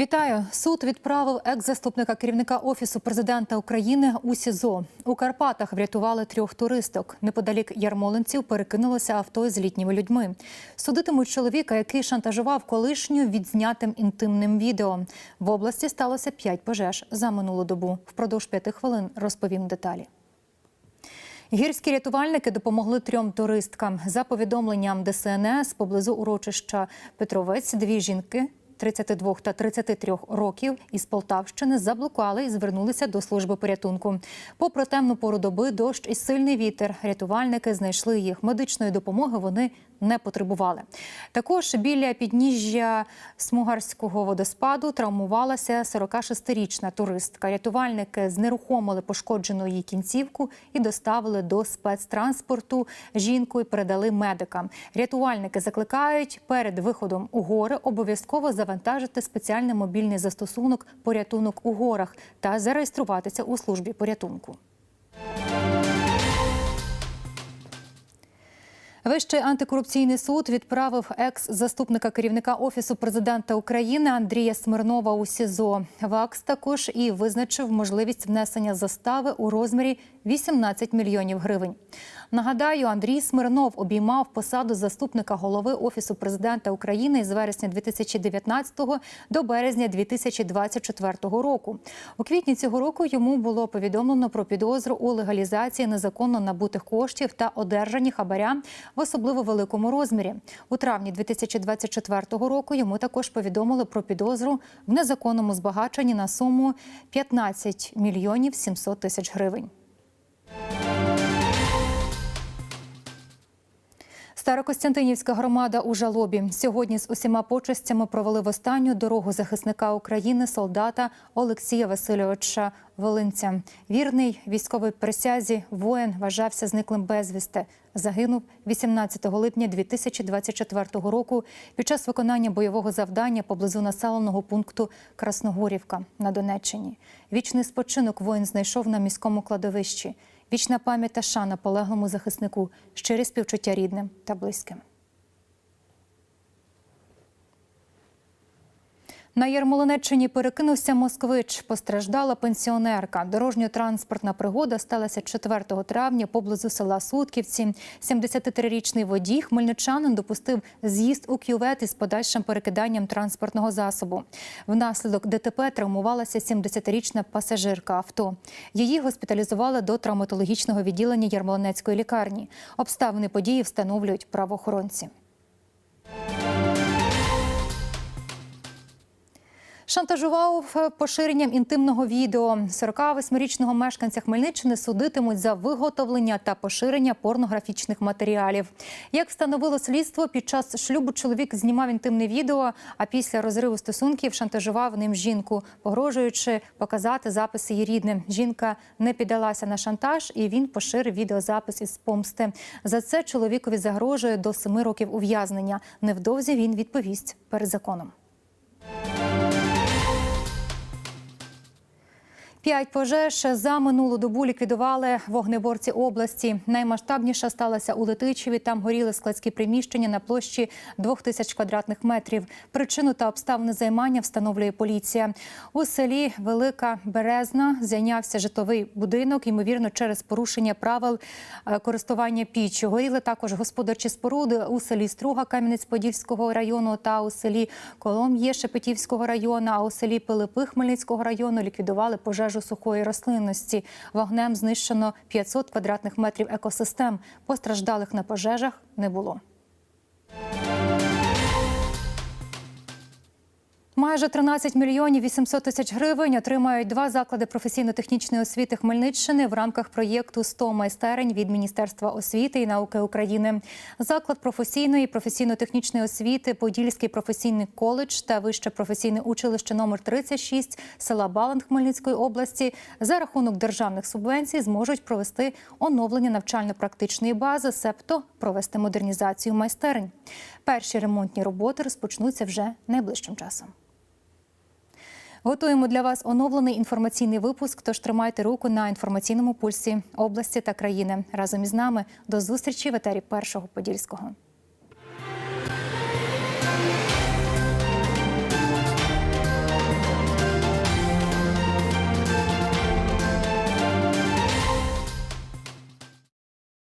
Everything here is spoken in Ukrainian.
Вітаю! Суд відправив екс-заступника керівника офісу президента України у СІЗО. У Карпатах врятували трьох туристок. Неподалік ярмолинців перекинулося авто з літніми людьми. Судитимуть чоловіка, який шантажував колишню відзнятим інтимним відео. В області сталося п'ять пожеж за минулу добу. Впродовж п'яти хвилин розповім деталі. Гірські рятувальники допомогли трьом туристкам. За повідомленням ДСНС поблизу урочища Петровець дві жінки. 32 та 33 років із Полтавщини заблукали і звернулися до служби порятунку. Попри темну пору доби, дощ і сильний вітер. Рятувальники знайшли їх. Медичної допомоги вони не потребували. Також біля підніжжя Смугарського водоспаду травмувалася 46-річна туристка. Рятувальники знерухомили пошкоджену її кінцівку і доставили до спецтранспорту жінку і передали медикам. Рятувальники закликають перед виходом у гори обов'язково завантажити спеціальний мобільний застосунок порятунок у горах та зареєструватися у службі порятунку. Вищий антикорупційний суд відправив екс-заступника керівника офісу президента України Андрія Смирнова у СІЗО. ВАКС також і визначив можливість внесення застави у розмірі 18 мільйонів гривень. Нагадаю, Андрій Смирнов обіймав посаду заступника голови офісу президента України з вересня 2019 до березня 2024 року. У квітні цього року йому було повідомлено про підозру у легалізації незаконно набутих коштів та одержані хабаря в особливо великому розмірі. У травні 2024 року йому також повідомили про підозру в незаконному збагаченні на суму 15 мільйонів 700 тисяч гривень. Старокостянтинівська громада у жалобі сьогодні з усіма почестями провели в останню дорогу захисника України солдата Олексія Васильовича Волинця. Вірний військовій присязі воїн вважався зниклим безвісти. Загинув 18 липня 2024 року під час виконання бойового завдання поблизу населеного пункту Красногорівка на Донеччині. Вічний спочинок воїн знайшов на міському кладовищі. Вічна пам'ять та шана полеглому захиснику, щирі співчуття рідним та близьким. На Ярмолинеччині перекинувся москвич. Постраждала пенсіонерка. Дорожньо-транспортна пригода сталася 4 травня поблизу села Сутківці. 73-річний водій хмельничанин допустив з'їзд у кювет із подальшим перекиданням транспортного засобу. Внаслідок ДТП травмувалася 70-річна пасажирка авто. Її госпіталізували до травматологічного відділення Ярмолинецької лікарні. Обставини події встановлюють правоохоронці. Шантажував поширенням інтимного відео. 48-річного мешканця Хмельниччини судитимуть за виготовлення та поширення порнографічних матеріалів. Як встановило слідство, під час шлюбу чоловік знімав інтимне відео, а після розриву стосунків шантажував ним жінку, погрожуючи показати записи її рідним. Жінка не піддалася на шантаж, і він поширив відеозапис із помсти. За це чоловікові загрожує до семи років ув'язнення. Невдовзі він відповість перед законом. П'ять пожеж за минулу добу ліквідували вогнеборці області. Наймасштабніша сталася у Летичеві. Там горіли складські приміщення на площі двох тисяч квадратних метрів. Причину та обставини займання встановлює поліція. У селі Велика Березна зайнявся житловий будинок, ймовірно, через порушення правил е, користування піччю. Горіли також господарчі споруди у селі Струга Кам'янець-Подільського району та у селі Колом'є Шепетівського району. А у селі Пилипи Хмельницького району ліквідували пожежу сухої рослинності. Вогнем знищено 500 квадратних метрів екосистем. Постраждалих на пожежах не було. Майже 13 мільйонів 800 тисяч гривень отримають два заклади професійно-технічної освіти Хмельниччини в рамках проєкту «100 майстерень від Міністерства освіти і науки України. Заклад професійної професійно-технічної освіти, Подільський професійний коледж та вище професійне училище номер 36 села Баланд Хмельницької області за рахунок державних субвенцій зможуть провести оновлення навчально-практичної бази, себто провести модернізацію майстерень. Перші ремонтні роботи розпочнуться вже найближчим часом. Готуємо для вас оновлений інформаційний випуск. Тож тримайте руку на інформаційному пульсі області та країни разом із нами. До зустрічі в етері першого подільського.